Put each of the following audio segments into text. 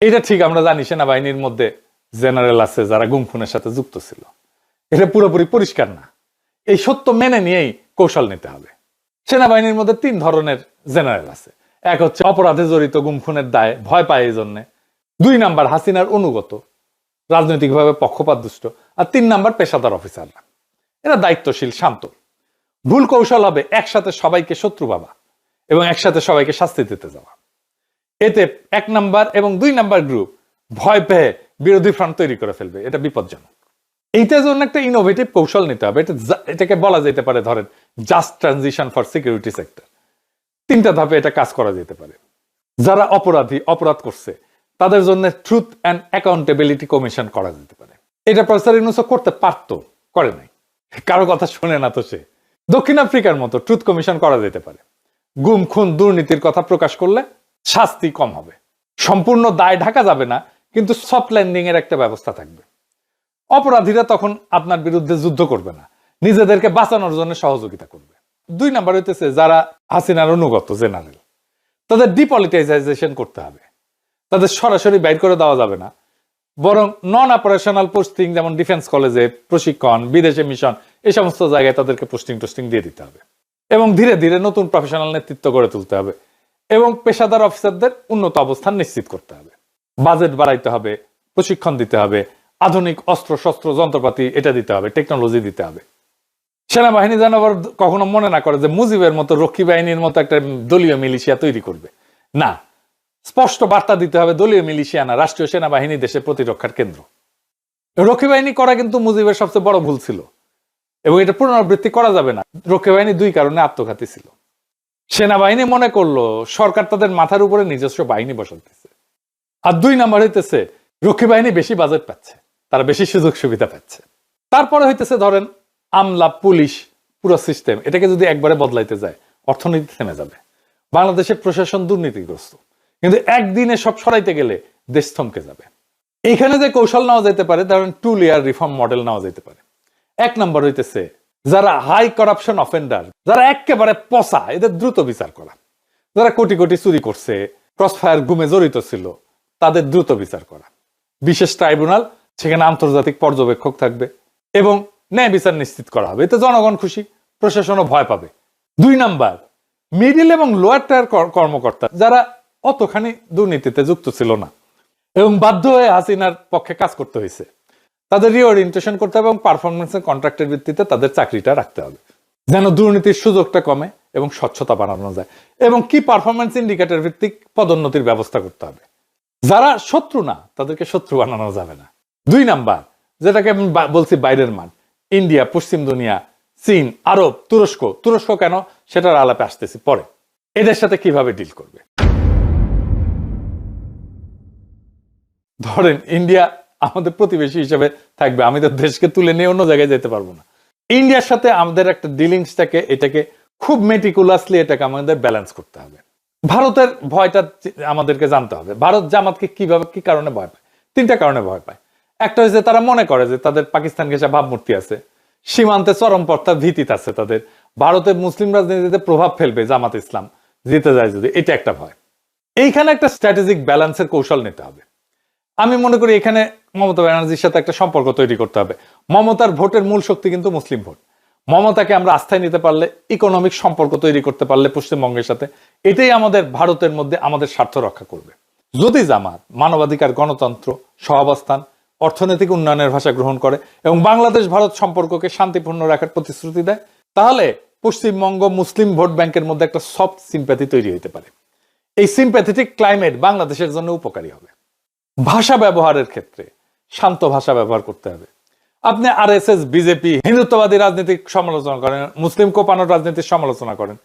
এটা ঠিক, আমরা জানি সেনাবাহিনীর মধ্যে জেনারেল আছে যারা গুম খুনের সাথে যুক্ত ছিল। এটা পুরোপুরি পরিষ্কার না। এই সত্য মেনে নিয়েই কৌশল নিতে হবে। সেনাবাহিনীর মধ্যে তিন ধরনের জেনারেল আছে। এক হচ্ছে অপরাধে জড়িত গুম খুনের দায়, ভয় পায় এই জন্যে। দুই নাম্বার হাসিনার অনুগত, রাজনৈতিকভাবে পক্ষপাত দুষ্ট আর তিন নাম্বার পেশাদার অফিসাররা। এরা দায়িত্বশীল, শান্ত। ভুল কৌশল হবে একসাথে সবাইকে শত্রু ভাবা এবং একসাথে সবাইকে শাস্তি দিতে যাওয়া। এতে এক নাম্বার এবং দুই নাম্বার গ্রুপ ভয় পেয়ে বিরোধী ফ্রন্ট তৈরি করে ফেলবে। এটা বিপজ্জনক। এইটার জন্য একটা ইনোভেটিভ কৌশল নিতে হবে। এটা এটাকে বলা যেতে পারে ধরেন just transition for security sector তিনটা ধাপে এটা কাজ করা যেতে পারে। যারা অপরাধী, অপরাধ করছে, তাদের জন্য ট্রুথ অ্যান্ড অ্যাকাউন্টেবিলিটি কমিশন করা যেতে পারে। এটা প্রফেসর ইউনুসও করতে পারতো, করে নাই। কারও কথা শুনে না তো সে। দক্ষিণ আফ্রিকার মতো ট্রুথ কমিশন করা যেতে পারে। গুম, খুন, দুর্নীতির কথা প্রকাশ করলে শাস্তি কম হবে। সম্পূর্ণ দায় ঢাকা যাবে না, কিন্তু সফট ল্যান্ডিং এর একটা ব্যবস্থা থাকবে। অপরাধীরা তখন আপনার বিরুদ্ধে যুদ্ধ করবে না, নিজেদেরকে বাঁচানোর জন্য সহযোগিতা করবে। দুই নাম্বার হইতেছে যারা হাসিনার অনুগত জেনারেল, তাদের ডিপলিটাইজাইজেশন করতে হবে। তাদের সরাসরি বাইর করে দেওয়া যাবে না, বরং নন অপারেশনাল পোস্টিং যেমন ডিফেন্স কলেজে প্রশিক্ষণ, বিদেশে মিশন এই সমস্ত জায়গায় তাদেরকে পোস্টিং টোস্টিং দিয়ে দিতে হবে। এবং ধীরে ধীরে নতুন প্রফেশনাল নেতৃত্ব গড়ে তুলতে হবে। এবং পেশাদার অফিসারদের উন্নত অবস্থান নিশ্চিত করতে হবে। বাজেট বাড়াইতে হবে, প্রশিক্ষণ দিতে হবে, আধুনিক অস্ত্র, শস্ত্র, যন্ত্রপাতি এটা দিতে হবে, টেকনোলজি দিতে হবে। সেনাবাহিনী যেন আবার কখনো মনে না করে যে মুজিবের মতো রক্ষী বাহিনীর মতো একটা দলীয় মিলিশিয়া তৈরি করবে। না, স্পষ্ট বার্তা দিতে হবে দলীয় মিলিশিয়া না, রাষ্ট্রীয় সেনাবাহিনী দেশের প্রতিরক্ষার কেন্দ্র। রক্ষী বাহিনী করা কিন্তু মুজিবের সবচেয়ে বড় ভুল ছিল। এবং এটা পুনরাবৃত্তি করা যাবে না। রক্ষী বাহিনী দুই কারণে আত্মঘাতী ছিল। সেনাবাহিনী মনে করল, সরকার তাদের মাথার উপরে নিজস্ব বাহিনী বসাতেছে আর দুই নাম্বার হইতেছে, রক্ষী বাহিনী বেশি বাজেট পাচ্ছে, তারা বেশি সুযোগ সুবিধা পাচ্ছে। তারপরে হইতেছে, ধরেন, আমলা, পুলিশ, পুরো সিস্টেম এটাকে যদি একবারে বদলাইতে যায়, অর্থনীতি থেমে যাবে। বাংলাদেশের প্রশাসন দুর্নীতিগ্রস্ত। কিন্তু একদিনে সব সরাইতে গেলে দেশ থমকে যাবে। এখানে যে কৌশল নেওয়া যেতে পারে, ধরেন টু লেয়ার রিফর্ম মডেল নেওয়া যেতে পারে। এক নম্বর হইতেছে যারা হাই করাপশন অফেন্ডার যারা একেবারে পচা, এদের দ্রুত বিচার করা। যারা কোটি কোটি চুরি করছে ক্রস ফায়ার গুমে জড়িত ছিল, তাদের দ্রুত বিচার করা। বিশেষ ট্রাইব্যুনাল সেখানে আন্তর্জাতিক পর্যবেক্ষক থাকবে এবং ন্যায় বিচার নিশ্চিত করা হবে। এতে জনগণ খুশি, প্রশাসনও ভয় পাবে। দুই নাম্বার মিডিল এবং লোয়ার টায়ার কর্মকর্তা, যারা অতখানি দুর্নীতিতে যুক্ত ছিল না এবং বাধ্য হয়ে হাসিনার পক্ষে কাজ করতে হয়েছে। তাদের রিওরিয়েন্টেশন করতে হবে এবং পারফরমেন্সের কন্ট্রাক্টের ভিত্তিতে তাদের চাকরিটা রাখতে হবে। যেন দুর্নীতির সুযোগটা কমে এবং স্বচ্ছতা বাড়ানো যায় এবং কি পারফরমেন্স ইন্ডিকেটর ভিত্তিক পদোন্নতির ব্যবস্থা করতে হবে। যারা শত্রু না, তাদেরকে শত্রু বানানো যাবে না। দুই নাম্বার, যেটাকে আমি বলছি বাইরের মান ইন্ডিয়া, পশ্চিম দুনিয়া, চীন, আরব, তুরস্ক। তুরস্ক কেন? সেটার আলাপে আসতেছি পরে। এদের সাথে কীভাবে ডিল করবে? ধরেন, ইন্ডিয়া আমাদের প্রতিবেশী হিসেবে থাকবে। আমি তো দেশকে তুলে নিয়ে অন্য জায়গায় যেতে পারব না। ইন্ডিয়ার সাথে আমাদের একটা ডিলিংসটাকে, এটাকে খুব মেটিকুলাসলি এটাকে আমাদের ব্যালেন্স করতে হবে। ভারতের ভয়টা আমাদেরকে জানতে হবে। ভারত জামাতকে কীভাবে, কি কারণে ভয় পায়? তিনটা কারণে ভয় পায়। একটা হচ্ছে তারা মনে করে যে তাদের পাকিস্তান ঘেঁষা ভাবমূর্তি আছে। সীমান্তে চরমপর্তা ভীতিত আছে তাদের। ভারতের মুসলিম রাজনীতিতে প্রভাব ফেলবে জামাত ইসলাম। জিতে যায় যদি। এটা একটা ভয়। এইখানে একটা স্ট্র্যাটেজিক ব্যালেন্সের কৌশল নিতে হবে। আমি মনে করি এখানে মমতা ব্যানার্জির সাথে একটা সম্পর্ক তৈরি করতে হবে। মমতার ভোটের মূল শক্তি কিন্তু মুসলিম ভোট। মমতাকে আমরা আস্থায় নিতে পারলে ইকোনমিক সম্পর্ক তৈরি করতে পারলে পশ্চিমবঙ্গের সাথে, এটাই আমাদের ভারতের মধ্যে আমাদের স্বার্থ রক্ষা করবে। যদি জামাত, মানবাধিকার, গণতন্ত্র, সহাবস্থান, অর্থনৈতিক উন্নয়নের ভাষা গ্রহণ করে এবং বাংলাদেশ ভারত সম্পর্ককে শান্তিপূর্ণ রাখার প্রতিশ্রুতি দেয়, তাহলে পশ্চিমবঙ্গ মুসলিম ভোট ব্যাংকের মধ্যে একটা সফট সিম্প্যাথি তৈরি হতে পারে। এই সিম্প্যাথেটিক ক্লাইমেট বাংলাদেশের জন্য উপকারী হবে। ভাষা ব্যবহারের ক্ষেত্রে শান্ত ভাষা ব্যবহার করতে হবে। আপনি আর এস এস বিজেপি, হিন্দুত্ববাদী রাজনীতির সমালোচনা করেন, মুসলিম কোপানোর রাজনীতির সমালোচনা করেন।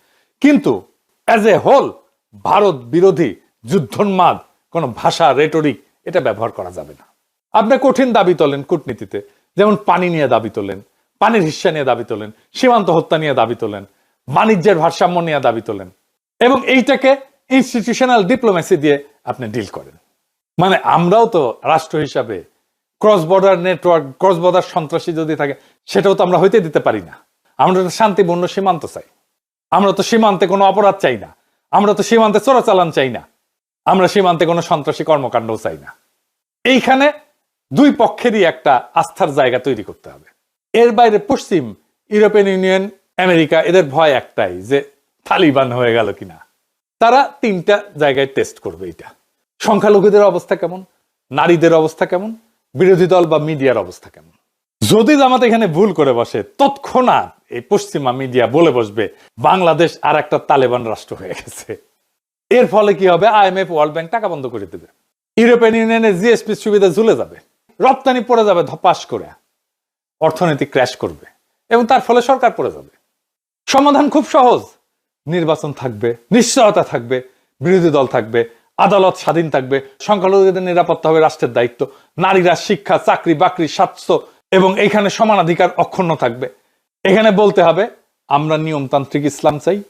কিন্তু অ্যাজ এ হোল ভারত বিরোধী, যুদ্ধোন্মাদ, কোন ভাষা রেটরিক এটা ব্যবহার করা যাবে না। আপনি কঠিন দাবি তোলেন কূটনীতিতে, যেমন পানি নিয়ে দাবি তোলেন, পানির হিস্সা নিয়ে দাবি তোলেন, সীমান্ত হত্যা নিয়ে দাবি তোলেন, বাণিজ্যের ভারসাম্য নিয়ে দাবি তোলেন, এবং এইটাকে ইনস্টিটিউশনাল ডিপ্লোমেসি দিয়ে আপনি ডিল করেন। মানে আমরাও তো রাষ্ট্র হিসাবে cross border network cross border সন্ত্রাসী যদি থাকে, সেটাও তো আমরা হইতে দিতে পারি না। আমরা তো শান্তিপূর্ণ সীমান্ত চাই। আমরা তো সীমান্তে কোনো অপরাধ চাই না। আমরা তো সীমান্তে চোরাচালান চাই না। আমরা সীমান্তে কোনো সন্ত্রাসী কর্মকাণ্ডও চাই না। এইখানে দুই পক্ষেরই একটা আস্থার জায়গা তৈরি করতে হবে। এর বাইরে পশ্চিম ইউরোপিয়ান ইউনিয়ন, আমেরিকা, এদের ভয় একটাই যে তালিবান হয়ে গেল কিনা। তারা তিনটা জায়গায় টেস্ট করবে এটা সংখ্যালঘুদের অবস্থা কেমন? নারীদের অবস্থা কেমন? বিরোধী দল বা মিডিয়ার অবস্থা কেমন? যদি জামাত এখানে ভুল করে বসে, তৎক্ষণাৎ এই পশ্চিমা মিডিয়া বলে বসবে, বাংলাদেশ আর একটা তালেবান রাষ্ট্র হয়ে গেছে। এর ফলে কি হবে? আইএমএফ ওয়ার্ল্ড ব্যাংক টাকা বন্ধ করে দেবে। ইউরোপিয়ান ইউনিয়নের জিএসপি সুবিধা ঝুলে যাবে। রপ্তানি পড়ে যাবে ধপাস করে। অর্থনীতি ক্র্যাশ করবে। এবং তার ফলে সরকার পড়ে যাবে। সমাধান খুব সহজ। নির্বাচন থাকবে, নিশ্চয়তা থাকবে, বিরোধী দল থাকবে। আদালত স্বাধীন থাকবে। সংখ্যালঘুদের নিরাপত্তা হবে রাষ্ট্রের দায়িত্ব। নারীরা শিক্ষা, চাকরি, বাকরি, স্বাস্থ্য এবং এখানে সমানাধিকার অক্ষুণ্ণ থাকবে। এখানে বলতে হবে, আমরা নিয়মতান্ত্রিক ইসলাম চাই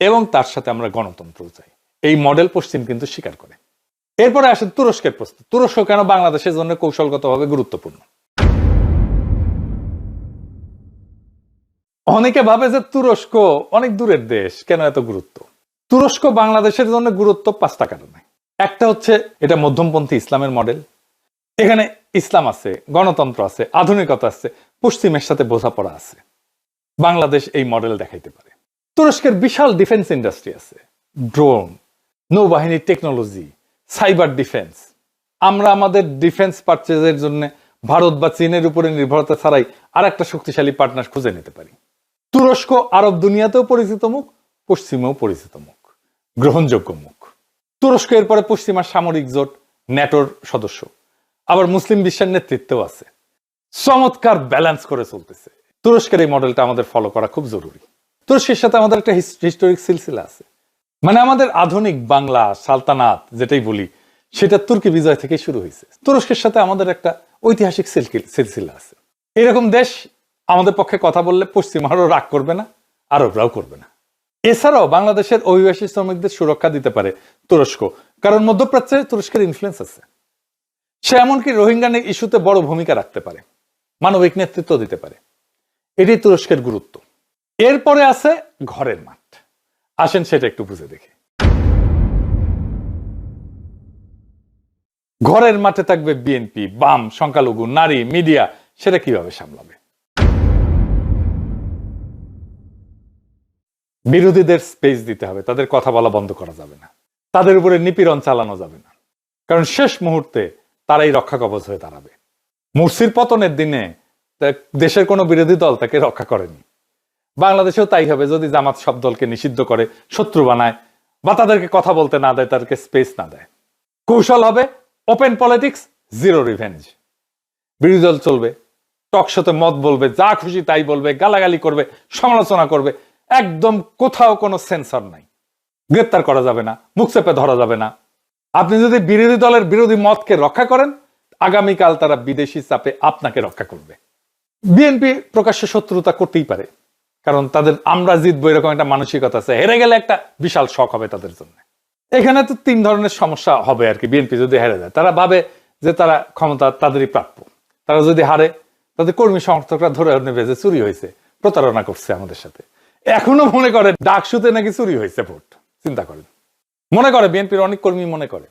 এবং তার সাথে আমরা গণতন্ত্র চাই। এই মডেল পশ্চিম কিন্তু স্বীকার করে। এরপরে আসেন তুরস্কের প্রশ্ন। তুরস্ক কেন বাংলাদেশের জন্য কৌশলগতভাবে গুরুত্বপূর্ণ? অনেকে ভাবে যে তুরস্ক অনেক দূরের দেশ, কেন এত গুরুত্ব? তুরস্ক বাংলাদেশের জন্য গুরুত্ব পাঁচটা কারণে একটা হচ্ছে এটা মধ্যমপন্থী ইসলামের মডেল এখানে ইসলাম আছে, গণতন্ত্র আছে, আধুনিকতা আছে, পশ্চিমের সাথে বোঝাপড়া আছে। বাংলাদেশ এই মডেল দেখাইতে পারে। তুরস্কের বিশাল ডিফেন্স ইন্ডাস্ট্রি আছে। ড্রোন নৌবাহিনীর টেকনোলজি সাইবার ডিফেন্স আমরা আমাদের ডিফেন্স পারচেজের জন্য ভারত বা চীনের উপরে নির্ভরতা ছাড়াই আর একটা শক্তিশালী পার্টনার খুঁজে নিতে পারি। তুরস্ক আরব দুনিয়াতেও পরিচিত মুখ, পশ্চিমেও পরিচিত মুখ। গ্রহণযোগ্য মুখ। তুরস্ক এরপরে পশ্চিমার সামরিক জোট, ন্যাটোর সদস্য। আবার মুসলিম বিশ্বের নেতৃত্বেও আছে। চমৎকার ব্যালেন্স করে চলতেছে। তুরস্কের এই মডেলটা আমাদের ফলো করা খুব জরুরি। তুরস্কের সাথে আমাদের একটা হিস্টোরিক সিলসিলা আছে। মানে আমাদের আধুনিক বাংলা, সালতানাত, যেটাই বলি, সেটা তুর্কি বিজয় থেকে শুরু হয়েছে। তুরস্কের সাথে আমাদের একটা ঐতিহাসিক সিলসিলা আছে। এরকম দেশ আমাদের পক্ষে কথা বললে পশ্চিমারও রাগ করবে না, আরবরাও করবে না। এছাড়াও বাংলাদেশের অভিবাসী শ্রমিকদের সুরক্ষা দিতে পারে তুরস্ক, কারণ মধ্যপ্রাচ্যে তুরস্কের ইনফ্লুয়েন্স আছে। সে এমনকি রোহিঙ্গা ইস্যুতে বড় ভূমিকা রাখতে পারে, মানবিক নেতৃত্ব দিতে পারে। এটি তুরস্কের গুরুত্ব। এরপরে আছে ঘরের মাঠ। আসেন সেটা একটু বুঝে দেখি। ঘরের মাঠে থাকবে বিএনপি, বাম, সংখ্যালঘু, নারী, মিডিয়া, সেটা কীভাবে সামলাবে? বিরোধীদের স্পেস দিতে হবে, তাদের কথা বলা বন্ধ করা যাবে না, তাদের উপরে নিপীড়ন চালানো যাবে না। কারণ শেষ মুহূর্তে তারাই রক্ষা কবচ হয়ে দাঁড়াবে। মুরসির পতনের দিনে দেশের কোনো বিরোধী দল তাকে রক্ষা করেনি। বাংলাদেশেও তাই হবে, যদি জামাত সব দলকে নিষিদ্ধ করে, শত্রু বানায়, বা তাদেরকে কথা বলতে না দেয়, তাদেরকে স্পেস না দেয়। কৌশল হবে ওপেন পলিটিক্স জিরো রিভেঞ্জ বিরোধী দল চলবে, টকশোতে মত বলবে, যা খুশি তাই বলবে, গালাগালি করবে, সমালোচনা করবে একদম কোথাও কোনো সেন্সর নাই। গ্রেপ্তার করা যাবে না, মুখ চেপে ধরা যাবে না। আপনি যদি বিরোধী দলের বিরোধী মতকে রক্ষা করেন, আগামীকাল তারা বিদেশি চাপে আপনাকে রক্ষা করবে। বিএনপি প্রকাশ্যে শত্রুতা করতেই পারে, কারণ তাদের আমরা জিতবো এরকম একটা মানসিকতা আছে। হেরে গেলে একটা বিশাল শখ হবে তাদের জন্য। এখানে তো তিন ধরনের সমস্যা হবে আর কি, বিএনপি যদি হেরে যায়। তারা ভাবে যে তারা ক্ষমতা তাদেরই প্রাপ্য। তারা যদি হারে, তাদের কর্মী সমর্থকরা ধরে নেবে যে চুরি হয়েছে, প্রতারণা করছে আমাদের সাথে। এখনও মনে করে ডাকসুতে নাকি চুরি হয়েছে ভোট। চিন্তা করেন। মনে করে বিএনপির অনেক কর্মী মনে করে।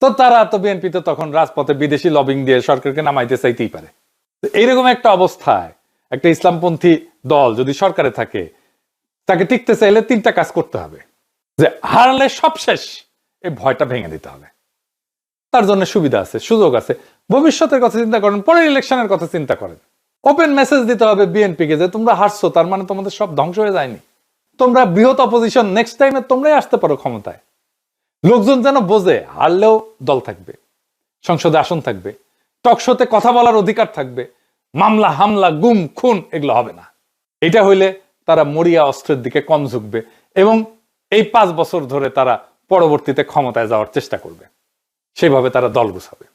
তো তারা তো বিএনপি তো তখন রাজপথে বিদেশি লবিং দিয়ে সরকারকে নামাইতে চাইতেই পারে। এইরকম একটা অবস্থায় একটা ইসলামপন্থী দল যদি সরকারে থাকে, তাকে টিকতে চাইলে তিনটা কাজ করতে হবে। যে হারালে সব শেষ এই ভয়টা ভেঙে দিতে হবে। তার জন্য সুবিধা আছে, সুযোগ আছে। ভবিষ্যতের কথা চিন্তা করেন, পরের ইলেকশনের কথা চিন্তা করেন। ওপেন মেসেজ দিতে হবে বিএনপি কে যে তোমরা হারছো, তার মানে তোমাদের সব ধ্বংস হয়ে যায়নি। তোমরা বৃহৎ অপোজিশন নেক্সট টাইমে তোমরাই আসতে পারো ক্ষমতায়। লোকজন যেন বোঝে, হারলেও দল থাকবে, সংসদে আসন থাকবে টকশোতে কথা বলার অধিকার থাকবে, মামলা, হামলা, গুম, খুন এগুলো হবে না। এটা হইলে তারা মরিয়া অস্ত্রের দিকে কম ঝুঁকবে এবং এই পাঁচ বছর ধরে তারা পরবর্তীতে ক্ষমতায় যাওয়ার চেষ্টা করবে। সেভাবে তারা দল গুছাবে।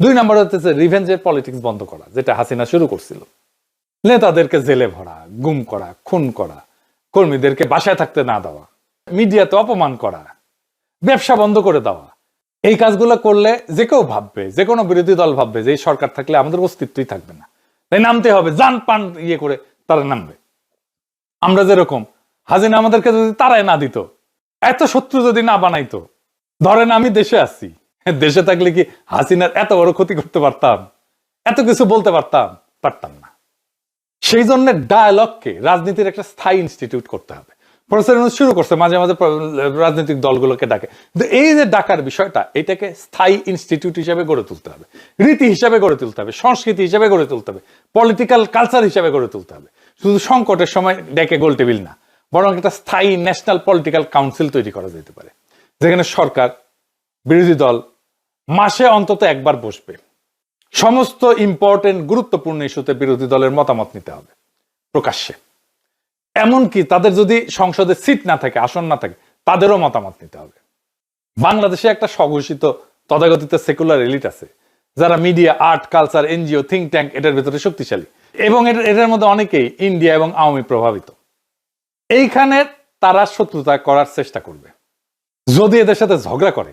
দুই নম্বর হচ্ছে রিভেঞ্জের পলিটিক্স বন্ধ করা, যেটা হাসিনা শুরু করছিল। নেতাদেরকে জেলে ভরা, গুম করা, খুন করা, কর্মীদেরকে বাসায় থাকতে না দেওয়া, মিডিয়াতে অপমান করা, ব্যবসা বন্ধ করে দেওয়া। এই কাজগুলো করলে যে কেউ ভাববে, যে কোনো বিরোধী দল ভাববে যে এই সরকার থাকলে আমাদের অস্তিত্বই থাকবে না। তাই নামতে হবে যান পান ইয়ে করে তারা নামবে। আমরা যেরকম হাজিনা আমাদেরকে যদি তারাই না দিত, এত শত্রু যদি না বানাইতো, ধরেন আমি দেশে আছি দেশে থাকলে কি হাসিনার এত বড় ক্ষতি করতে পারতাম? এত কিছু বলতে পারতাম? পারতাম না। সেই জন্য ডায়ালগকে রাজনীতির একটা স্থায়ী ইনস্টিটিউট করতে হবে। ইউনূস শুরু করছে, মাঝে মাঝে রাজনৈতিক দলগুলোকে ডাকে। এই যে ডাকার বিষয়টা, এটাকে স্থায়ী ইনস্টিটিউট হিসেবে গড়ে তুলতে হবে। রীতি হিসাবে গড়ে তুলতে হবে, সংস্কৃতি হিসাবে গড়ে তুলতে হবে পলিটিক্যাল কালচার হিসাবে গড়ে তুলতে হবে। শুধু সংকটের সময় ডেকে গোল টেবিল না, বরং একটা স্থায়ী ন্যাশনাল পলিটিক্যাল কাউন্সিল তৈরি করা যেতে পারে। যেখানে সরকার, বিরোধী দল মাসে অন্তত একবার বসবে। সমস্ত ইম্পর্টেন্ট গুরুত্বপূর্ণ ইস্যুতে বিরোধী দলের মতামত নিতে হবে, প্রকাশ্যে। এমনকি তাদের যদি সংসদে সিট না থাকে, আসন না থাকে, তাদেরও মতামত নিতে হবে। বাংলাদেশে একটা স্বঘোষিত তথাগতিত সেকুলার এলিট আছে, যারা media art culture NGO think tank এটার ভেতরে শক্তিশালী। এবং এটার মধ্যে অনেকেই ইন্ডিয়া এবং আওয়ামী প্রভাবিত। এইখানে তারা শত্রুতা করার চেষ্টা করবে। যদি এদের সাথে ঝগড়া করে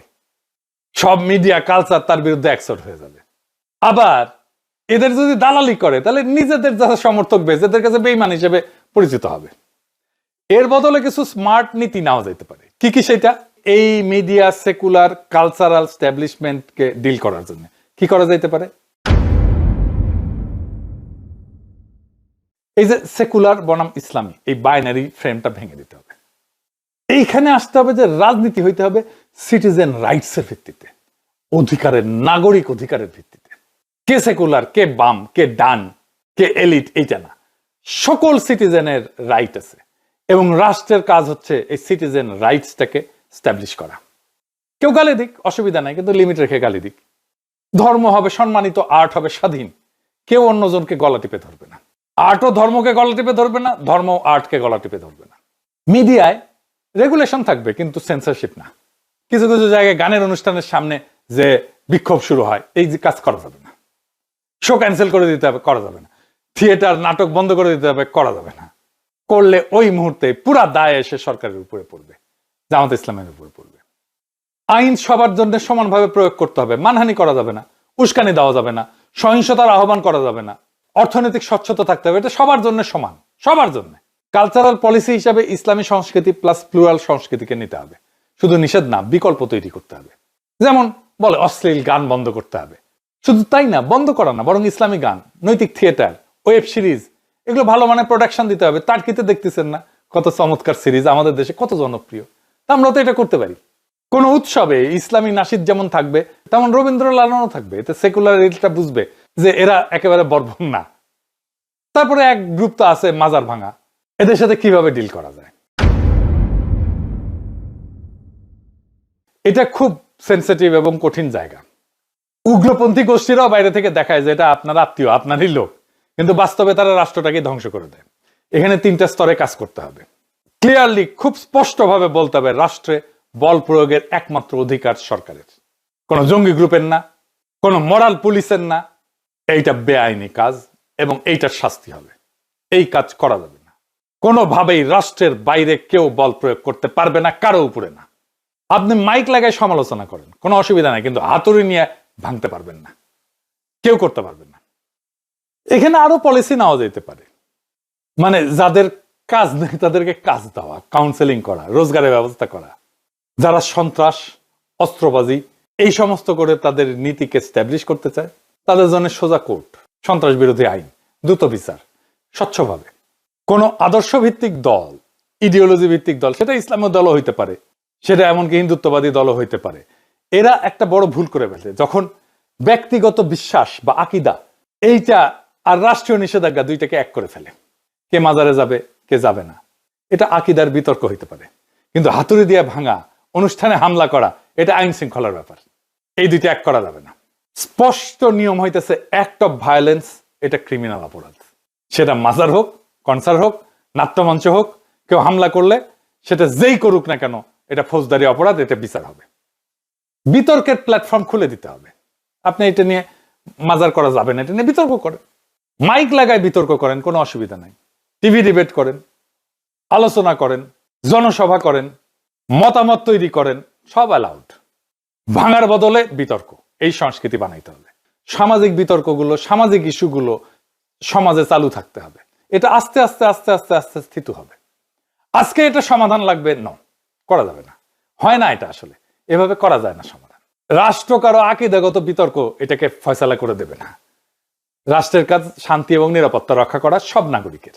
সব মিডিয়া কালচার তার বিরুদ্ধে অ্যাকসেপ্ট হয়ে যাবে। আবার এদের যদি দালালি করে, তাহলে নিজেদের যারা সমর্থক বেশ এদের কাছে বেইমান হিসেবে পরিচিত হবে। এর বদলে কিছু স্মার্ট নীতি নেওয়া যেতে পারে। কি কি সেটা? এই মিডিয়া সেকুলার কালচারাল স্ট্যাবলিশমেন্টকে ডিল করার জন্য। কি করা যেতে পারে? এই যে সেকুলার বনাম ইসলামী, এই বাইনারি ফ্রেমটা ভেঙে দিতে হবে। এইখানে আসতে হবে যে রাজনীতি হইতে হবে সিটিজেন রাইটস এর ভিত্তিতে, অধিকারের নাগরিক অধিকারের ভিত্তিতে। কে সেকুলার কে বাম, কে ডান, কে এলিট এইটা না। সকল সিটিজেনের রাইট আছে এবং রাষ্ট্রের কাজ হচ্ছে এই সিটিজেন রাইটসটাকে স্ট্যাবলিশ করা। কেউ গালি দিক, অসুবিধা নাই, কিন্তু লিমিট রেখে গালি দিক। ধর্ম হবে সম্মানিত আর্ট হবে স্বাধীন। কেউ অন্যজনকে গলা টিপে ধরবে না। আর্টও ধর্মকে গলা টিপে ধরবে না, ধর্ম আর্টকে গলা টিপে ধরবে না। মিডিয়ায় রেগুলেশন থাকবে, কিন্তু সেন্সরশিপ না। কিছু কিছু জায়গায় গানের অনুষ্ঠানের সামনে যে বিক্ষোভ শুরু হয়, এই যে কাজ করা যাবে না। শো ক্যান্সেল করে দিতে হবে, করা যাবে না। থিয়েটার নাটক বন্ধ করে দিতে হবে, করা যাবে না। করলে ওই মুহূর্তে পুরা দায় এসে সরকারের উপরে পড়বে, জামাত ইসলামের উপরে পড়বে। আইন সবার জন্য সমানভাবে প্রয়োগ করতে হবে, মানহানি করা যাবে না, উস্কানি দেওয়া যাবে না, সহিংসতার আহ্বান করা যাবে না, অর্থনৈতিক স্বচ্ছতা থাকতে হবে, এটা সবার জন্য সমান, সবার জন্য। কালচারাল পলিসি হিসাবে ইসলামী সংস্কৃতি প্লাস প্লুরাল সংস্কৃতিকে নিতে হবে। শুধু নিষেধ না, বিকল্প তৈরি করতে হবে। যেমন বলে অশ্লীল গান বন্ধ করতে হবে। শুধু তাই না, বন্ধ করা না, বরং ইসলামী গান, নৈতিক থিয়েটার, ওয়েব সিরিজ, এগুলো ভালো মানের প্রোডাকশন দিতে হবে। তার কিতে দেখতেছেন না কত চমৎকার সিরিজ আমাদের দেশে, কত জনপ্রিয়। তা আমরা তো এটা করতে পারি। কোন উৎসবে ইসলামী নাসিদ যেমন থাকবে, তেমন রবীন্দ্র লালনও থাকবে। এতে সেকুলার রিলটা বুঝবে যে এরা একেবারে বর্বন না। তারপরে এক গ্রুপ তো আছে মাজার ভাঙা। এদের সাথে কীভাবে ডিল করা যায়? এটা খুব সেন্সিটিভ এবং কঠিন জায়গা। উগ্রপন্থী গোষ্ঠীরাও বাইরে থেকে দেখায় যে এটা আপনার আত্মীয়, আপনারই লোক। কিন্তু বাস্তবে তারা রাষ্ট্রটাকে ধ্বংস করে দেয়। এখানে তিনটা স্তরে কাজ করতে হবে। ক্লিয়ারলি খুব স্পষ্টভাবে বলতে হবে, রাষ্ট্রে বল প্রয়োগের একমাত্র অধিকার সরকারের। কোন জঙ্গি গ্রুপের না, কোন মরাল পুলিশের না। এইটা বেআইনি কাজ এবং এইটার শাস্তি হবে। এই কাজ করা যাবে না। কোনোভাবেই রাষ্ট্রের বাইরে কেউ বল প্রয়োগ করতে পারবে না, কারও উপরে না। আপনি মাইক লাগায় সমালোচনা করেন। কোনো অসুবিধা নাই, কিন্তু হাতুড়ি নিয়ে ভাঙতে পারবেন না। কেউ করতে পারবেন না। এখানে আরও পলিসি নেওয়া যেতে পারে। মানে যাদের কাজ নেই, তাদেরকে কাজ দেওয়া কাউন্সেলিং করা, রোজগারের ব্যবস্থা করা। যারা সন্ত্রাস, অস্ত্রবাজি, এই সমস্ত করে তাদের নীতিকে স্ট্যাবলিশ করতে চায়, তাদের জন্য সোজা কোর্ট, সন্ত্রাস বিরোধী আইন, দ্রুত বিচার, স্বচ্ছভাবে। কোন আদর্শ ভিত্তিক দল ইডিওলজি ভিত্তিক দল, সেটা ইসলামের দলও হইতে পারে। সেটা এমনকি হিন্দুত্ববাদী দলও হইতে পারে। এরা একটা বড় ভুল করে ফেলে যখন ব্যক্তিগত বিশ্বাস বা আকিদা, এইটা আর রাষ্ট্রীয় নিষেধাজ্ঞা দুইটাকে এক করে ফেলে। কে মাজারে যাবে, কে যাবে না। এটা আকিদার বিতর্ক হইতে পারে। কিন্তু হাতুড়ি দিয়ে ভাঙা, অনুষ্ঠানে হামলা করা, এটা আইন শৃঙ্খলার ব্যাপার। এই দুইটা এক করা যাবে না। স্পষ্ট নিয়ম হইতেছে অ্যাক্ট অফ ভায়োলেন্স এটা ক্রিমিনাল অপরাধ। সেটা মাজার হোক কনসার্ট হোক, নাট্যমঞ্চ হোক, কেউ হামলা করলে, সেটা যেই করুক না কেন এটা ফৌজদারি অপরাধ, এটা বিচার হবে। বিতর্কের প্ল্যাটফর্ম খুলে দিতে হবে। আপনি এটা নিয়ে মাজার করা যাবে না, এটা নিয়ে বিতর্ক করেন। মাইক লাগায় বিতর্ক করেন, কোনো অসুবিধা নাই। টিভি ডিবেট করেন, আলোচনা করেন, জনসভা করেন, মতামত তৈরি করেন, সব অ্যালাউড ভাঙার বদলে বিতর্ক, এই সংস্কৃতি বানাইতে হবে। সামাজিক বিতর্কগুলো, সামাজিক ইস্যুগুলো সমাজে চালু থাকতে হবে। এটা আস্তে আস্তে আস্তে আস্তে আস্তে স্থিত হবে। আজকে এটা সমাধান লাগবে? ন করা যাবে না। হয় না এটা আসলে। এভাবে করা যায় না সমাধান। রাষ্ট্র কারও আকিদাগত বিতর্ক এটাকে ফয়সালা করে দেবে না। রাষ্ট্রের কাজ শান্তি এবং নিরাপত্তা রক্ষা করা সব নাগরিকের।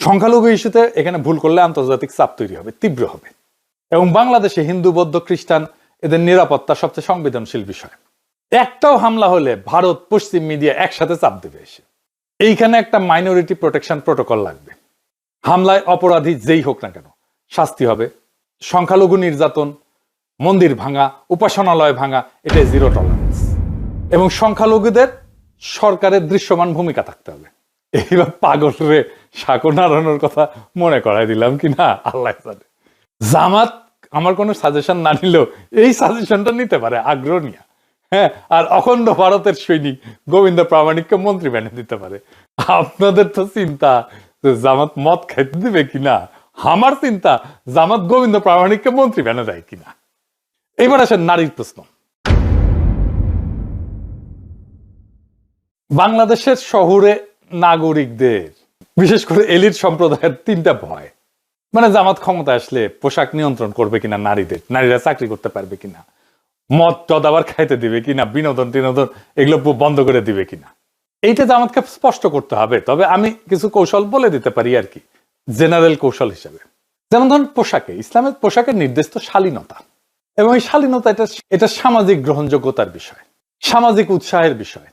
সংখ্যালঘু ইস্যুতে এখানে ভুল করলে আন্তর্জাতিক চাপ তৈরি হবে, তীব্র হবে। এবং বাংলাদেশে হিন্দু, বৌদ্ধ, খ্রিস্টান এদের নিরাপত্তা সবচেয়ে সংবেদনশীল বিষয়। একটাও হামলা হলে ভারত পশ্চিম মিডিয়া একসাথে চাপ দেবে এসে। এইখানে একটা মাইনরিটি প্রোটেকশন প্রোটোকল লাগবে। হামলায় অপরাধী যেই হোক না কেন, শাস্তি হবে সংখ্যালঘু নির্যাতন, মন্দির ভাঙা, উপাসনালয় ভাঙা, এটা জিরো টলারেন্স এবং সংখ্যালঘুদের সরকারের দৃশ্যমান ভূমিকা থাকতে হবে। এইবার পাগল রে সাঁকো নাড়ানোর কথা মনে করাই দিলাম কি না? আল্লাহ জানে। জামাত আমার কোনো সাজেশন না নিলেও এই সাজেশনটা নিতে পারে, আগ্রহ নিয়ে। হ্যাঁ আর অখণ্ড ভারতের সৈনিক গোবিন্দ প্রামাণিককে মন্ত্রী বানিয়ে দিতে পারে। আপনাদের তো চিন্তা জামাত মদ খাইতে দিবে কিনা আমার চিন্তা জামাত গোবিন্দ প্রামাণিককে মন্ত্রী বানিয়ে দেয় কিনা? এবার আসেন নারীর প্রশ্ন। বাংলাদেশের শহরে নাগরিকদের, বিশেষ করে এলিট সম্প্রদায়ের তিনটা ভয়। মানে জামাত ক্ষমতা আসলে পোশাক নিয়ন্ত্রণ করবে কিনা নারীদের, নারীরা চাকরি করতে পারবে কিনা? মদ টদ আবার খাইতে দিবে কিনা, বিনোদন টিনোদন এগুলো বন্ধ করে দিবে কিনা? এইটা জামাতকে স্পষ্ট করতে হবে, তবে আমি কিছু কৌশল বলে দিতে পারি আর কি। জেনারেল কৌশল হিসেবে। যেমন ধরুন পোশাকে, ইসলামের পোশাকের নির্দেশ তো শালীনতা এবং এই শালীনতা এটা এটা সামাজিক গ্রহণযোগ্যতার বিষয়, সামাজিক উৎসাহের বিষয়।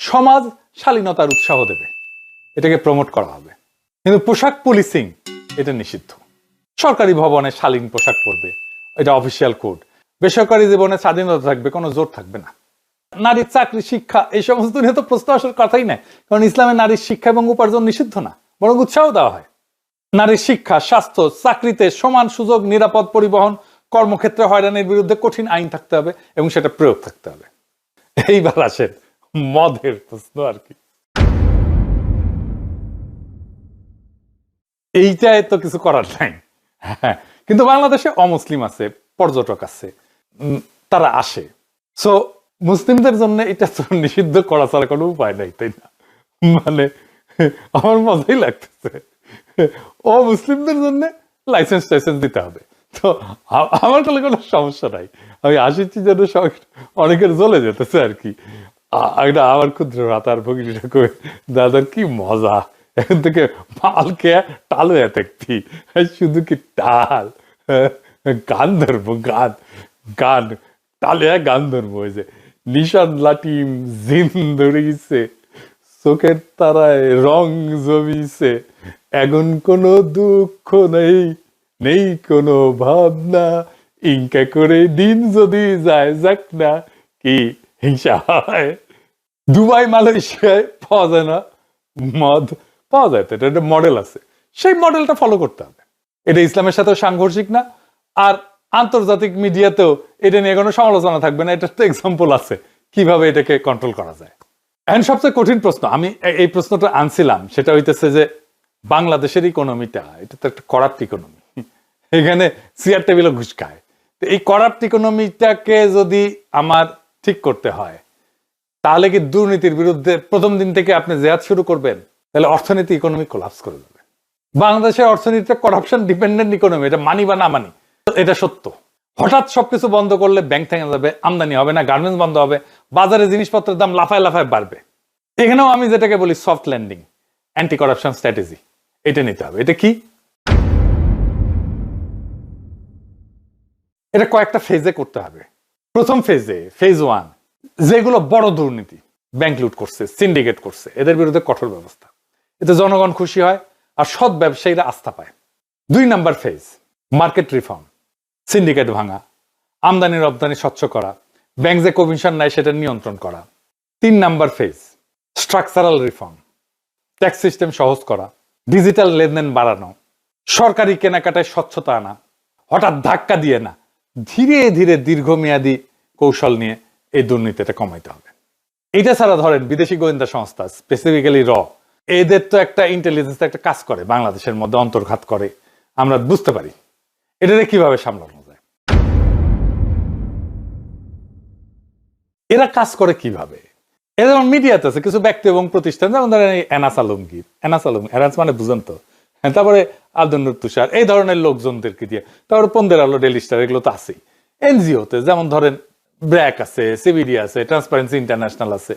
সমাজ শালীনতার উৎসাহ দেবে, এটাকে প্রমোট করা হবে। কিন্তু পোশাক পুলিশিং এটা নিষিদ্ধ। সরকারি ভবনে শালীন পোশাক পরবে, এটা অফিসিয়াল কোড বেসরকারি জীবনে স্বাধীনতা থাকবে, কোনো জোর থাকবে না। নারীর চাকরি, শিক্ষা, এই সমস্ত নিয়ে তো প্রশ্ন আসার কথাই নাই। কারণ ইসলামে নারীর শিক্ষা এবং উপার্জন নিষিদ্ধ না, বরং উৎসাহ দেওয়া হয়। নারীর শিক্ষা স্বাস্থ্য চাকরিতে সমান সুযোগ নিরাপদ পরিবহন কর্মক্ষেত্রে হয়রানির বিরুদ্ধে কঠিন আইন থাকতে হবে এবং সেটা প্রয়োগ থাকতে হবে। এইবার আসেন মদের প্রশ্ন আর কি। এইটায় তো কিছু করার নাই। হ্যাঁ, কিন্তু বাংলাদেশে অমুসলিম আছে পর্যটক আছে তারা আসে। সো মুসলিমদের জন্য এটা তো নিষিদ্ধ করা ছাড়া কোনো উপায় নাই তাই না? মানে আমার মজাই লাগতেছে। ও মুসলিমদের জন্য লাইসেন্স টাইসেন্স দিতে হবে। তো আমার তাহলে কোনো সমস্যা নাই। আমি আসিছি যেন অনেকের জ্বলে যেতেছে আর কি। একটা আমার ক্ষুদ্র রাতার ভগিনীটা কই দাদার কি মজা। এখন থেকে মাল খেয়ে টাল থাকতি। শুধু কি টাল? গান ধরবো, গান। গান। টালে গান ধরবো, ওই যে নিশান লাটিম জিন ধরিছে, চোখের তারায় রং জমিছে। এখন কোনো দুঃখ নেই নেই কোনো ভাবনা। ইনকা করে দিন যদি যায়, যাক না কি হিংসা হয়। দুবাই, মালয়েশিয়ায় পাওয়া যায় না, মদ পাওয়া যায় তো, এটা একটা মডেল আছে। সেই মডেলটা ফলো করতে হবে। এটা ইসলামের সাথে সাংঘর্ষিক না, আর আন্তর্জাতিক মিডিয়াতেও এটা নিয়ে কোনো সমালোচনা থাকবে না। এটা তো এক্সাম্পল আছে, কীভাবে এটাকে কন্ট্রোল করা যায়। এখন সবচেয়ে কঠিন প্রশ্ন, আমি এই প্রশ্নটা আনছিলাম, সেটা হইতেছে যে বাংলাদেশের ইকোনমিটা এটা তো একটা করাপ্ট ইকোনমি এখানে চেয়ার টেবিলও ঘুষ খায়। তো এই করাপ্ট ইকোনমিটাকে যদি আমার ঠিক করতে হয়, তাহলে কি দুর্নীতির বিরুদ্ধে প্রথম দিন থেকে আপনি জেহাদ শুরু করবেন? তাহলে অর্থনীতি ইকোনমি কোলাপস করে যাবে বাংলাদেশের অর্থনীতিতে করাপশন ডিপেন্ডেন্ট ইকোনমি এটা মানি বা না মানি, এটা সত্য। হঠাৎ সবকিছু বন্ধ করলে ব্যাংক থেকে যাবে, আমদানি হবে না গার্মেন্টস বন্ধ হবে, বাজারে জিনিসপত্রের দাম লাফায় লাফায় বাড়বে। এখানেও আমি যেটাকে বলি soft landing anti corruption strategy এটা নিতে হবে। এটা কি? এটা কয়েকটা ফেজে করতে হবে। প্রথম ফেজে ফেজ ওয়ান যেগুলো বড় দুর্নীতি ব্যাংক লুট করছে সিন্ডিকেট করছে, এদের বিরুদ্ধে কঠোর ব্যবস্থা। এতে জনগণ খুশি হয় আর সৎ ব্যবসায়ীরা আস্থা পায়। দুই number phase market reform syndicate ভাঙা, আমদানি রপ্তানি স্বচ্ছ করা ব্যাংক যে কমিশন নেয় সেটা নিয়ন্ত্রণ করা। তিন number phase structural reform tax system সহজ করা ডিজিটাল লেনদেন বাড়ানো, সরকারি কেনাকাটায় স্বচ্ছতা আনা, হঠাৎ ধাক্কা দিয়ে না, ধীরে ধীরে দীর্ঘমেয়াদী কৌশল নিয়ে এই দুর্নীতিটা কমাইতে হবে। এটা ছাড়া ধরেন বিদেশি গোয়েন্দা সংস্থা স্পেসিফিক্যালি র, এদের তো একটা ইন্টেলিজেন্স একটা কাজ করে, বাংলাদেশের মধ্যে অন্তর্ঘাত করে। আমরা বুঝতে পারি। এটাকে কীভাবে সামলানো যায়? এরা কাজ করে কীভাবে? এরা যেমন মিডিয়াতে আছে কিছু ব্যক্তি এবং প্রতিষ্ঠান যেমন ধরেন এনাস আলমগীর। এনাস এনাস মানে তো হ্যাঁ, তারপরে আব্দুল তুষার এই ধরনের লোকজনদেরকে দিয়ে তারপরে পন্দের আলো ডেলি স্টার এগুলো তো আছেই। এনজিওতে যেমন ধরেন ব্র্যাক আছে সিবিডি আছে ট্রান্সপারেন্সি ইন্টারন্যাশনাল আছে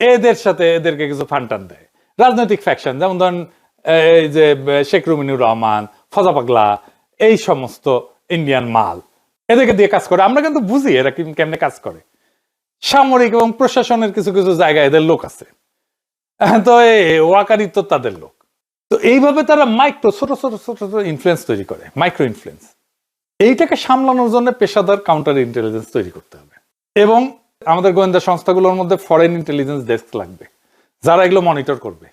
এদের সাথে এদেরকে কিছু ফান্ড টান দেয়। রাজনৈতিক ফ্যাকশন যেমন ধরেন এই যে শেখ রুমিনুর রহমান ফজা পাগলা এই সমস্ত ইন্ডিয়ান মাল এদেরকে দিয়ে কাজ করে। আমরা কিন্তু বুঝি এরা কেমনে কাজ করে। সামরিক এবং প্রশাসনের কিছু কিছু জায়গায় এদের লোক আছে। হ্যাঁ, তো ওয়াকারি তো তাদের লোক। তো এইভাবে তারা মাইক্রো ছোট ছোট ছোট ছোট ইনফ্লুয়েন্স তৈরি করে মাইক্রো ইনফ্লুয়েন্স এইটাকে সামলানোর জন্য পেশাদার কাউন্টার ইন্টেলিজেন্স তৈরি করতে হবে। এবং আমাদের গোয়েন্দা সংস্থাগুলোর মধ্যে ফরেন ইন্টেলিজেন্স ডেস্ক লাগবে যারা এগুলো মনিটর করবে।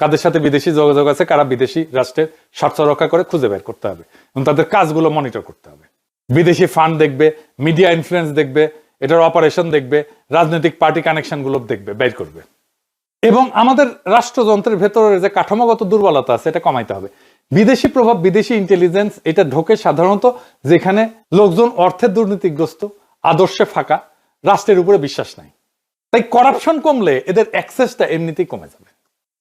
কাদের সাথে বিদেশি যোগাযোগ আছে কারা বিদেশি রাষ্ট্রের স্বার্থ রক্ষা করে খুঁজে বের করতে হবে। এবং তাদের কাজগুলো মনিটর করতে হবে। বিদেশি ফান্ড দেখবে মিডিয়া ইনফ্লুয়েন্স দেখবে এটার অপারেশন দেখবে, রাজনৈতিক পার্টি কানেকশনগুলো দেখবে, বের করবে। এবং আমাদের রাষ্ট্রযন্ত্রের ভেতরে যে কাঠামোগত দুর্বলতা আছে, এটা কমাইতে হবে। বিদেশি প্রভাব, বিদেশি ইন্টেলিজেন্স এটা ঢোকে সাধারণত যেখানে লোকজন অর্থের দুর্নীতিগ্রস্ত, আদর্শে ফাঁকা, রাষ্ট্রের উপরে বিশ্বাস নাই। তাই করাপশন কমলে এদের অ্যাক্সেসটা এমনিতেই কমে যাবে।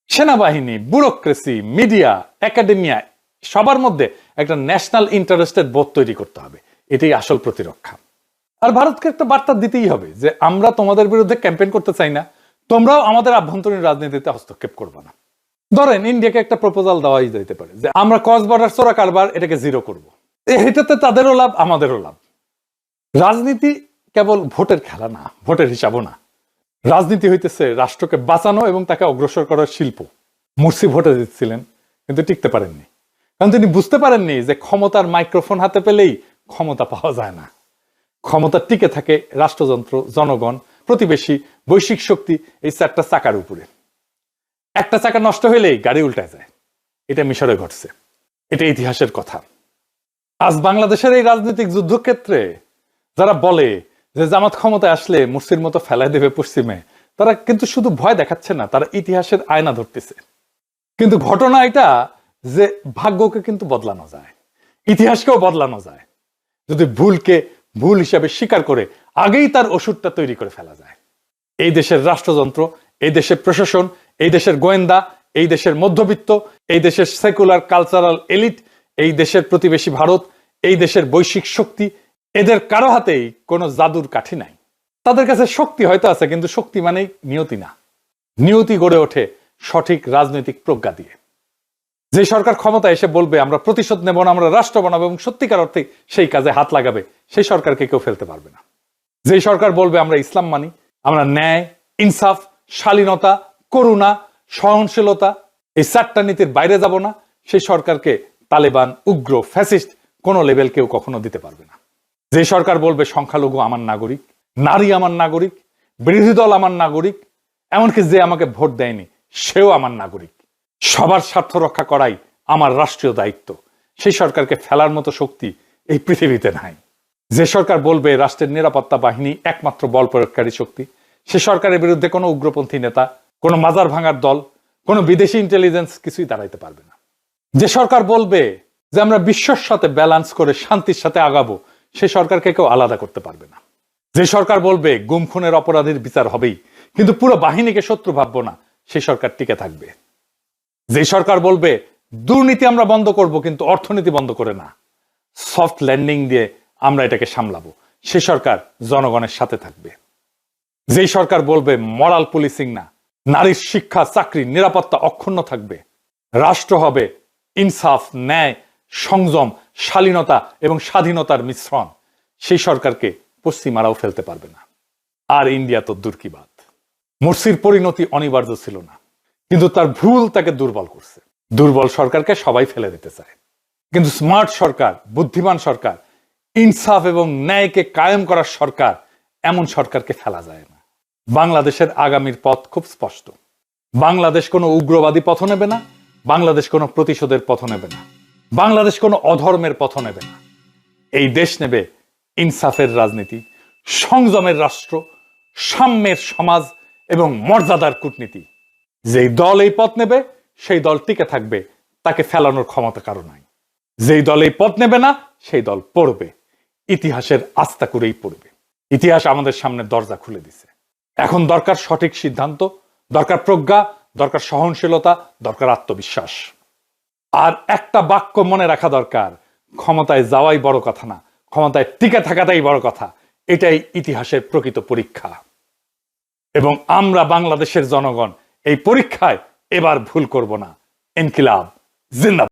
সেনাবাহিনী ব্যুরোক্রেসি মিডিয়া একাডেমিয়া সবার মধ্যে একটা ন্যাশনাল ইন্টারেস্টের বোধ তৈরি করতে হবে। এটাই আসল প্রতিরক্ষা। আর ভারতকে একটা বার্তা দিতেই হবে যে আমরা তোমাদের বিরুদ্ধে ক্যাম্পেইন করতে চাই না, তোমরাও আমাদের আভ্যন্তরীণ রাজনীতিতে হস্তক্ষেপ করবে না। ধরেন ইন্ডিয়াকে একটা প্রপোজাল দেওয়াই যেতে পারে যে আমরা ক্রস বর্ডার চোরা কারবার এটাকে জিরো করব। এটাতে তাদেরও লাভ, আমাদেরও লাভ। রাজনীতি কেবল ভোটের খেলা না, ভোটের হিসাবও না। রাজনীতি হইতেছে রাষ্ট্রকে বাঁচানো এবং তাকে অগ্রসর করার শিল্প। মুর্সি ভোটে দিচ্ছিলেন কিন্তু টিকতে পারেননি। কারণ তিনি বুঝতে পারেননি যে ক্ষমতার মাইক্রোফোন হাতে পেলেই ক্ষমতা পাওয়া যায় না। ক্ষমতা টিকে থাকে রাষ্ট্রযন্ত্র, জনগণ, প্রতিবেশী, বৈশ্বিক শক্তি, এই চারটা চাকার উপরে। একটা চাকা নষ্ট হইলেই গাড়ি উল্টায় যায়। এটা মিশরে ঘটছে। এটা ইতিহাসের কথা। আজ বাংলাদেশের এই রাজনৈতিক যুদ্ধক্ষেত্রে যারা বলে যে জামাত ক্ষমতায় আসলে মুর্সির মতো ফেলাই দেবে পশ্চিমে, তারা কিন্তু শুধু ভয় দেখাচ্ছে না, তারা ইতিহাসের আয়না ধরতেছে। কিন্তু ঘটনা এটা যে ভাগ্যকে কিন্তু বদলানো যায়, ইতিহাসকেও বদলানো যায়। যদি ভুলকে ভুল হিসাবে স্বীকার করে আগেই তার ওষুধটা তৈরি করে ফেলা যায়। এই দেশের রাষ্ট্রযন্ত্র, এই দেশের প্রশাসন, এই দেশের গোয়েন্দা, এই দেশের মধ্যবিত্ত, এই দেশের সেকুলার কালচারাল এলিট, এই দেশের প্রতিবেশী ভারত, এই দেশের বৈশ্বিক শক্তি, এদের কারও হাতেই কোনো জাদুর কাঠি নাই। তাদের কাছে শক্তি হয়তো আছে, কিন্তু শক্তি মানেই নিয়তি না। নিয়তি গড়ে ওঠে সঠিক রাজনৈতিক প্রজ্ঞা দিয়ে। যে সরকার ক্ষমতা এসে বলবে, আমরা প্রতিশোধ নেব না, আমরা রাষ্ট্র বানাবো এবং সত্যিকার অর্থে সেই কাজে হাত লাগাবে, সেই সরকারকে কেউ ফেলতে পারবে না। যে সরকার বলবে, আমরা ইসলাম মানি, আমরা ন্যায়, ইনসাফ, শালীনতা, করুণা, সহনশীলতা, এই চারটা নীতির বাইরে যাব না, সেই সরকারকে তালেবান, উগ্র, ফ্যাসিস্ট কোন লেভেল কেউ কখনো দিতে পারবে না। যে সরকার বলবে, সংখ্যালঘু আমার নাগরিক, নারী আমার নাগরিক, বিরোধী দল আমার নাগরিক, এমনকি যে আমাকে ভোট দেয়নি, সেও আমার নাগরিক। সবার স্বার্থ রক্ষা করাই আমার রাষ্ট্রীয় দায়িত্ব। সেই সরকারকে ফেলার মতো শক্তি এই পৃথিবীতে নাই। যে সরকার বলবে রাষ্ট্রের নিরাপত্তা বাহিনী একমাত্র বল প্রয়োগকারী শক্তি, সে সরকারের বিরুদ্ধে কোনো উগ্রপন্থী নেতা, কোনো মাজার ভাঙার দল, কোনো বিদেশি ইন্টেলিজেন্স কিছুই দাঁড়াইতে পারবে না। যে সরকার বলবে যে আমরা বিশ্বর সাথে ব্যালান্স করে শান্তির সাথে আগাবো, সে সরকারকে কেউ আলাদা করতে পারবে না। যে সরকার বলবে গুম খুনের অপরাধীর বিচার হবেই, কিন্তু পুরো বাহিনীকে শত্রু ভাববো না, সে সরকার টিকে থাকবে। যে সরকার বলবে, দুর্নীতি আমরা বন্ধ করব, কিন্তু অর্থনীতি বন্ধ করে না। সফট ল্যান্ডিং দিয়ে আমরা এটাকে সামলাবো। সে সরকার জনগণের সাথে থাকবে। যেই সরকার বলবে মরাল পুলিশিং না, নারীর শিক্ষা, চাকরি, নিরাপত্তা অক্ষুণ্ণ থাকবে। রাষ্ট্র হবে ইনসাফ, ন্যায়, সংযম, শালীনতা এবং স্বাধীনতার মিশ্রণ। সেই সরকারকে পশ্চিমারাও ফেলতে পারবে না। আর ইন্ডিয়া তো দুর্কিবাদ। মুর্সির পরিণতি অনিবার্য ছিল না। কিন্তু তার ভুল তাকে দুর্বল করছে। দুর্বল সরকারকে সবাই ফেলে দিতে চায়। কিন্তু স্মার্ট সরকার, বুদ্ধিমান সরকার, ইনসাফ এবং ন্যায়কে কায়েম করার সরকার এমন সরকারকে ফেলা যায় না। বাংলাদেশের আগামীর পথ খুব স্পষ্ট। বাংলাদেশ কোনো উগ্রবাদী পথ নেবে না, বাংলাদেশ কোনো প্রতিশোধের পথ নেবে না, বাংলাদেশ কোনো অধর্মের পথ নেবে না। এই দেশ নেবে ইনসাফের রাজনীতি, সংযমের রাষ্ট্র, সাম্যের সমাজ এবং মর্যাদার কূটনীতি। যেই দল এই পথ নেবে, সেই দল টিকে থাকবে। তাকে ফেলানোর ক্ষমতা কারও নাই। যেই দল এই পথ নেবে না, সেই দল পড়বে। ইতিহাসের আস্থা করেই পড়বে। ইতিহাস আমাদের সামনে দরজা খুলে দিছে। এখন দরকার সঠিক সিদ্ধান্ত, দরকার প্রজ্ঞা, দরকার সহনশীলতা, দরকার আত্মবিশ্বাস। আর একটা বাক্য মনে রাখা দরকার, ক্ষমতায় যাওয়াই বড় কথা না, ক্ষমতায় টিকে থাকাটাই বড় কথা। এটাই ইতিহাসের প্রকৃত পরীক্ষা। এবং আমরা বাংলাদেশের জনগণ এই পরীক্ষায় এবার ভুল করব না। ইনকিলাব জিন্দাবাদ।